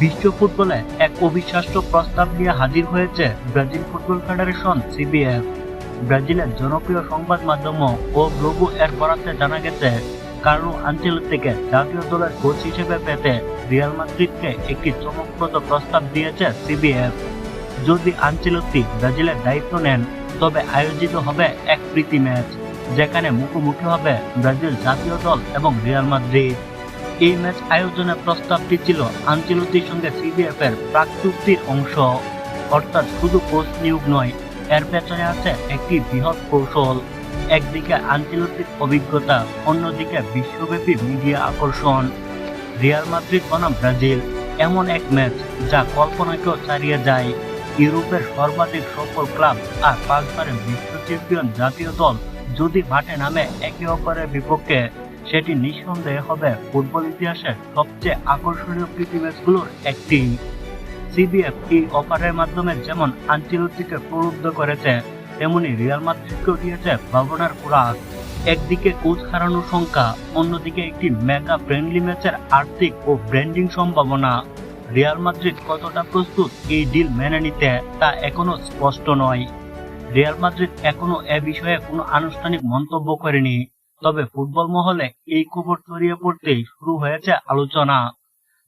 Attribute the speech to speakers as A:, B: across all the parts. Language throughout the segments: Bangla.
A: বিশ্ব ফুটবলে এক অবিশ্বাস্য প্রস্তাব নিয়ে হাজির হয়েছে ব্রাজিল ফুটবল ফেডারেশন, সিবিএফ। ব্রাজিলের জনপ্রিয় সংবাদ মাধ্যম ও গ্লোবো এর বরাতে জানা গেছে, কার্লো আঞ্চেলত্তিকে জাতীয় দলের কোচ হিসেবে পেতে রিয়াল মাদ্রিদকে একটি চমকপ্রদ প্রস্তাব দিয়েছে সিবিএফ। যদি আঞ্চেলত্তি ব্রাজিলের দায়িত্ব নেন, তবে আয়োজিত হবে এক প্রীতি ম্যাচ, যেখানে মুখোমুখি হবে ব্রাজিল জাতীয় দল এবং রিয়াল মাদ্রিদ। এই ম্যাচ আয়োজনের প্রস্তাবটি ছিল আঞ্চলতির সঙ্গে সিবিএফ এর প্রাক চুক্তির অংশ। অর্থাৎ শুধু কোচ নিয়োগ নয়, এর পেছনে আছে একটি বৃহৎ কৌশল। একদিকে আঞ্চলিক অভিজ্ঞতা, অন্যদিকে বিশ্বব্যাপী মিডিয়া আকর্ষণ। রিয়াল মাদ্রিদ বনাম ব্রাজিল, এমন এক ম্যাচ যা কল্পনাকেও ছাড়িয়ে যায়। ইউরোপের সর্বাধিক সফল ক্লাব আর পাঁচবারের বিশ্ব চ্যাম্পিয়ন জাতীয় দল যদি মাঠে নামে একে অপরের বিপক্ষে সেটি নিঃসন্দেহে হবে ফুটবল ইতিহাসের সবচেয়ে আকর্ষণীয় প্রীতি ম্যাচগুলোর একটি। সিবিএফ এই অফারের মাধ্যমে যেমন আঞ্চলিককে প্রলুব্ধ করেছে, তেমনি রিয়াল মাদ্রিদকেও দিয়েছে ভাবনার খোরাক। একদিকে কোচ হারানোর সংখ্যা অন্যদিকে একটি মেগা ফ্রেন্ডলি ম্যাচের আর্থিক ও ব্র্যান্ডিং সম্ভাবনা। রিয়াল মাদ্রিদ কতটা প্রস্তুত এই ডিল মেনে নিতে তা এখনও স্পষ্ট নয়। রিয়াল মাদ্রিদ এখনও এ বিষয়ে কোনো আনুষ্ঠানিক মন্তব্য করেনি। তবে ফুটবল মহলে এই খবর ছড়িয়ে পড়তেই শুরু হয়েছে আলোচনা।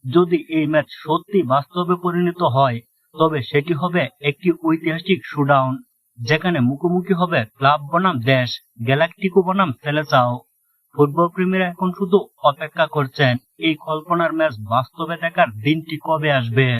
A: যদি এই ম্যাচ সত্যি বাস্তবে পরিণত হয়, তবে সেটি হবে একটি ঐতিহাসিক শুডাউন, যেখানে মুখোমুখি হবে ক্লাব বনাম দেশ, গ্যালাকটিকো বনাম সেলেসাও। ফুটবল প্রেমীরা এখন শুধু অপেক্ষা করছেন, এই কল্পনার ম্যাচ বাস্তবে দেখার দিনটি কবে আসবে?